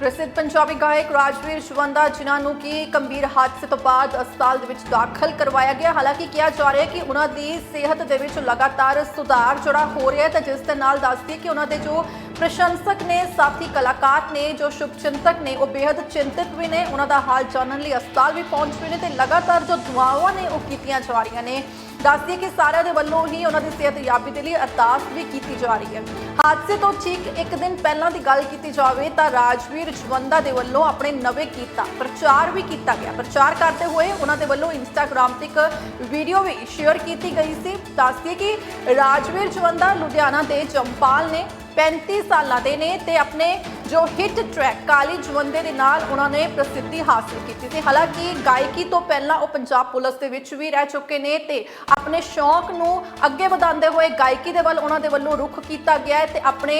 ਪ੍ਰਸਿੱਧ ਪੰਜਾਬੀ ਗਾਇਕ ਰਾਜਵੀਰ ਸ਼ਵੰਦਾ, ਜਿਨ੍ਹਾਂ ਨੂੰ ਕਿ ਗੰਭੀਰ ਹਾਦਸੇ ਤੋਂ ਬਾਅਦ ਹਸਪਤਾਲ ਦੇ ਵਿੱਚ ਦਾਖਲ ਕਰਵਾਇਆ ਗਿਆ। ਹਾਲਾਂਕਿ ਕਿਹਾ ਜਾ ਰਿਹਾ ਹੈ ਕਿ ਉਹਨਾਂ ਦੀ ਸਿਹਤ ਦੇ ਵਿੱਚ ਲਗਾਤਾਰ ਸੁਧਾਰ ਜਿਹੜਾ ਹੋ ਰਿਹਾ ਹੈ ਤੇ ਜਿਸ ਦੇ ਨਾਲ ਦੱਸਦੀ ਹੈ ਕਿ ਉਹਨਾਂ ਦੇ ਜੋ ਪ੍ਰਸ਼ੰਸਕ ਨੇ, ਸਾਥੀ ਕਲਾਕਾਰ ਨੇ, ਜੋ ਸ਼ੁਭਚਿੰਤਕ ਨੇ, ਉਹ ਬੇहद ਚਿੰਤਿਤ ਵੀ ਨੇ। ਉਹਨਾਂ ਦਾ ਹਾਲ ਜਾਣਨ ਲਈ ਹਸਪਤਾਲ ਵੀ ਪਹੁੰਚ ਰਹੇ ਨੇ ਤੇ ਲਗਾਤਾਰ ਜੋ ਦੁਆਵਾਂ ਨੇ ਉਹ ਕੀਤੀਆਂ ਜਾ ਰਹੀਆਂ ਨੇ। ਦੱਸਦੀ ਕਿ ਸਾਰਿਆਂ ਦੇ ਵੱਲੋਂ ਹੀ ਉਹਨਾਂ ਦੀ ਸਿਹਤ ਯਾਬੀ ਦੇ ਲਈ ਅਰਦਾਸ ਵੀ ਕੀਤੀ ਜਾ ਰਹੀ ਹੈ। ਹਾਦਸੇ ਤੋਂ ਠੀਕ ਇੱਕ ਦਿਨ ਪਹਿਲਾਂ ਦੀ ਗੱਲ ਕੀਤੀ ਜਾਵੇ ਤਾਂ ਰਾਜਵੀਰ ਜਵੰਦਾ ਦੇ ਵੱਲੋਂ ਆਪਣੇ ਨਵੇਂ ਗੀਤਾਂ ਪ੍ਰਚਾਰ ਵੀ ਕੀਤਾ ਗਿਆ। ਪ੍ਰਚਾਰ ਕਰਦੇ ਹੋਏ ਉਹਨਾਂ ਦੇ ਵੱਲੋਂ ਇੰਸਟਾਗ੍ਰam ਤੇ ਇੱਕ ਵੀਡੀਓ ਵੀ ਸ਼ੇਅਰ ਕੀਤੀ ਗਈ ਸੀ। ਦੱਸਦੀ ਕਿ ਰਾਜਵੀਰ ਜਵੰਦਾ ਲੁਧਿਆਣਾ ਦੇ ਚੰਪਾਲ ਨੇ 35 ਸਾਲਾਂ ਦੇ ਨੇ ਤੇ ਆਪਣੇ ਜੋ ਹਿੱਟ ਟਰੈਕ ਕਾਲੀ ਜਵੰਦੇ ਦੇ ਨਾਲ ਉਹਨਾਂ ਨੇ ਪ੍ਰਸਿੱਧੀ ਹਾਸਲ ਕੀਤੀ ਸੀ। ਹਾਲਾਂਕਿ ਗਾਇਕੀ ਤੋਂ ਪਹਿਲਾਂ ਉਹ ਪੰਜਾਬ ਪੁਲਿਸ ਦੇ ਵਿੱਚ ਵੀ ਰਹਿ ਚੁੱਕੇ ਨੇ ਤੇ ਆਪਣੇ ਸ਼ੌਂਕ ਨੂੰ ਅੱਗੇ ਵਧਾਉਂਦੇ ਹੋਏ ਗਾਇਕੀ ਦੇ ਵੱਲ ਉਹਨਾਂ ਦੇ ਵੱਲੋਂ ਰੁਖ ਕੀਤਾ ਗਿਆ ਹੈ ਤੇ ਆਪਣੇ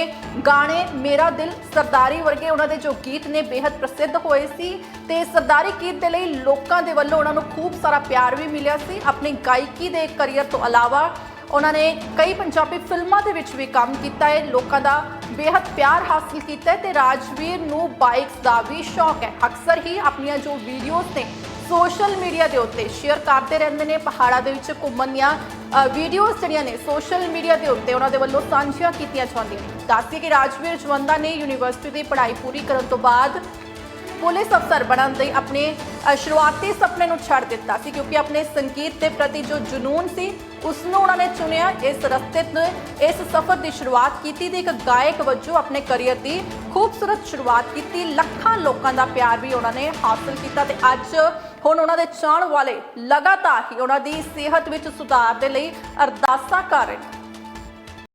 ਗਾਣੇ ਮੇਰਾ ਦਿਲ ਸਰਦਾਰੀ ਵਰਗੇ ਉਹਨਾਂ ਦੇ ਜੋ ਗੀਤ ਨੇ ਬੇहद ਪ੍ਰਸਿੱਧ ਹੋਏ ਸੀ ਤੇ ਸਰਦਾਰੀ ਗੀਤ ਦੇ ਲਈ ਲੋਕਾਂ ਦੇ ਵੱਲੋਂ ਉਹਨਾਂ ਨੂੰ ਖੂਬ ਸਾਰਾ ਪਿਆਰ ਵੀ ਮਿਲਿਆ ਸੀ। ਆਪਣੀ ਗਾਇਕੀ ਦੇ ਕਰੀਅਰ ਤੋਂ ਇਲਾਵਾ ਉਹਨਾਂ ਨੇ ਕਈ ਪੰਜਾਬੀ ਫਿਲਮਾਂ ਦੇ ਵਿੱਚ ਵੀ ਕੰਮ ਕੀਤਾ ਹੈ। ਲੋਕਾਂ ਦਾ ਬੇहद ਪਿਆਰ ਹਾਸਲ ਕੀਤਾ ਹੈ ਤੇ ਰਾਜਵੀਰ ਨੂੰ ਬਾਈਕਸ ਦਾ ਵੀ ਸ਼ੌਕ ਹੈ। ਅਕਸਰ ਹੀ ਆਪਣੀਆਂ ਜੋ ਵੀਡੀਓਜ਼ ਨੇ ਸੋਸ਼ਲ ਮੀਡੀਆ ਦੇ ਉੱਤੇ ਸ਼ੇਅਰ ਕਰਦੇ ਰਹਿੰਦੇ ਨੇ। ਪਹਾੜਾਂ ਦੇ ਵਿੱਚ ਘੁੰਮਣ ਦੀਆਂ ਵੀਡੀਓਜ਼ ਜਿਹੜੀਆਂ ਨੇ ਸੋਸ਼ਲ ਮੀਡੀਆ ਦੇ ਉੱਤੇ ਉਹਨਾਂ ਦੇ ਵੱਲੋਂ ਸਾਂਝੀਆਂ ਕੀਤੀਆਂ ਜਾਂਦੀਆਂ ਨੇ। ਦੱਸਦੀ ਕਿ ਰਾਜਵੀਰ ਜਵੰਦਾ ਨੇ ਯੂਨੀਵਰਸਿਟੀ ਦੀ ਪੜ੍ਹਾਈ ਪੂਰੀ ਕਰਨ ਤੋਂ ਬਾਅਦ ਪੁਲਿਸ ਅਫਸਰ ਬਣਨ ਦੇ ਆਪਣੇ ਸ਼ੁਰੂਆਤੀ ਸੁਪਨੇ ਨੂੰ ਛੱਡ ਦਿੱਤਾ ਸੀ ਕਿਉਂਕਿ ਆਪਣੇ ਸੰਗੀਤ ਦੇ ਪ੍ਰਤੀ ਜੋ ਜਨੂਨ ਸੀ ਉਸ ਨੂੰ ਉਹਨਾਂ ਨੇ ਚੁਣਿਆ। ਇਸ ਰਸਤੇ ਤੇ ਇਸ ਸਫ਼ਰ ਦੀ ਸ਼ੁਰੂਆਤ ਕੀਤੀ ਤੇ ਇੱਕ ਗਾਇਕ ਵਜੋਂ ਆਪਣੇ ਕੈਰੀਅਰ ਦੀ ਖੂਬਸੂਰਤ ਸ਼ੁਰੂਆਤ ਕੀਤੀ। ਲੱਖਾਂ ਲੋਕਾਂ ਦਾ ਪਿਆਰ ਵੀ ਉਹਨਾਂ ਨੇ ਹਾਸਲ ਕੀਤਾ ਤੇ ਅੱਜ ਹੁਣ ਉਹਨਾਂ ਦੇ ਚਾਹਣ ਵਾਲੇ ਲਗਾਤਾਰ ਹੀ ਉਹਨਾਂ ਦੀ ਸਿਹਤ ਵਿੱਚ ਸੁਧਾਰ ਦੇ ਲਈ ਅਰਦਾਸਾਂ ਕਰ ਰਹੇ